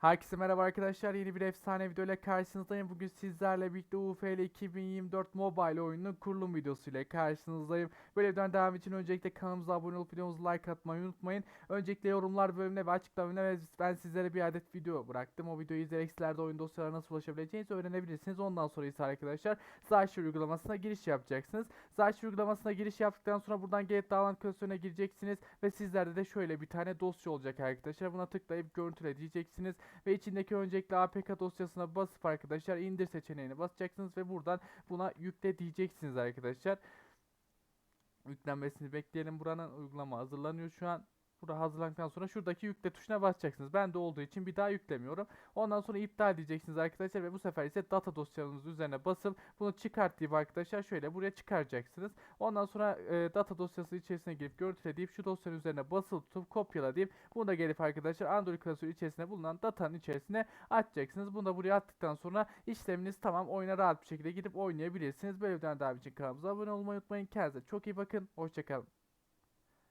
Herkese merhaba arkadaşlar. Yeni bir efsane video ile karşınızdayım. Bugün sizlerle birlikte UFL 2024 mobile oyununun kurulum videosu ile karşınızdayım. Böyle videodan devam için öncelikle kanalımıza abone olup videomuzu like atmayı unutmayın. Öncelikle yorumlar bölümüne ve açıklama bölümüne ben sizlere bir adet video bıraktım. O videoyu izleyerek sizlerde oyun dosyalarına nasıl ulaşabileceğinizi öğrenebilirsiniz. Ondan sonra ise arkadaşlar Zaşir uygulamasına giriş yapacaksınız. Zaşir uygulamasına giriş yaptıktan sonra buradan Get Download klasörüne gireceksiniz ve sizlerde de şöyle bir tane dosya olacak arkadaşlar. Buna tıklayıp görüntüle diyeceksiniz ve içindeki öncelikle APK dosyasına basıp arkadaşlar indir seçeneğine basacaksınız ve buradan buna yükle diyeceksiniz arkadaşlar. Yüklenmesini bekleyelim. Buranın uygulama hazırlanıyor şu an. Burada hazırlandıktan sonra şuradaki yükle tuşuna basacaksınız. Ben de olduğu için bir daha yüklemiyorum. Ondan sonra iptal diyeceksiniz arkadaşlar ve bu sefer ise data dosyanız üzerine basıp bunu çıkart deyip arkadaşlar şöyle buraya çıkaracaksınız. Ondan sonra e, data dosyası içerisine girip görüntüle deyip şu dosyanın üzerine basılı tutup kopyala deyip bunu da gelip arkadaşlar Android klasörü içerisinde bulunan datanın içerisine atacaksınız. Bunu da buraya attıktan sonra işleminiz tamam oyuna rahat bir şekilde gidip oynayabilirsiniz. Böyle videolar daha için kanalımıza abone olmayı unutmayın. Kendinize çok iyi bakın. Hoşçakalın.